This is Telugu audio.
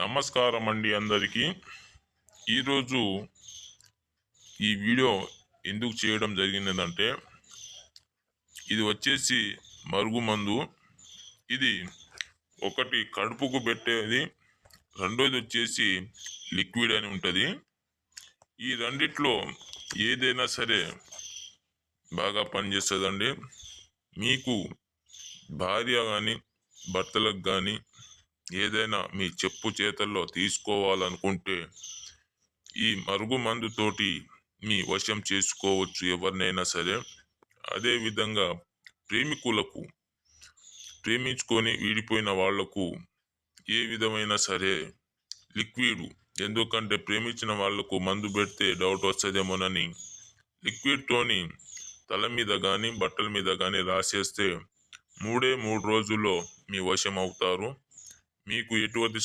నమస్కారం అండి అందరికీ. ఈరోజు ఈ వీడియో ఎందుకు చేయడం జరిగిందంటే ఇది వచ్చేసి మరుగుమందు ఇది ఒకటి కడుపుకు పెట్టేది రెండోది వచ్చేసి లిక్విడ్ అని ఉంటుంది. ఈ రెండిట్లో ఏదైనా సరే బాగా పనిచేస్తుందండి. మీకు భార్య కానీ భర్తలకు కానీ ఏదైనా మీ చెప్పు చేతల్లో తీసుకోవాలనుకుంటే ఈ మరుగు మందుతోటి మీ వశం చేసుకోవచ్చు ఎవరినైనా సరే. అదే విధంగా ప్రేమికులకు ప్రేమించుకొని విడిపోయిన వాళ్ళకు ఏ విధమైన సరే లిక్విడ్ ఎందుకంటే ప్రేమించిన వాళ్ళకు మందు పెడితే డౌట్ వస్తుందేమోనని లిక్విడ్తోని తల మీద కానీ బట్టల మీద కానీ రాసేస్తే మూడే మూడు రోజుల్లో మీ వశం అవుతారు. మీకు ఎటువంటి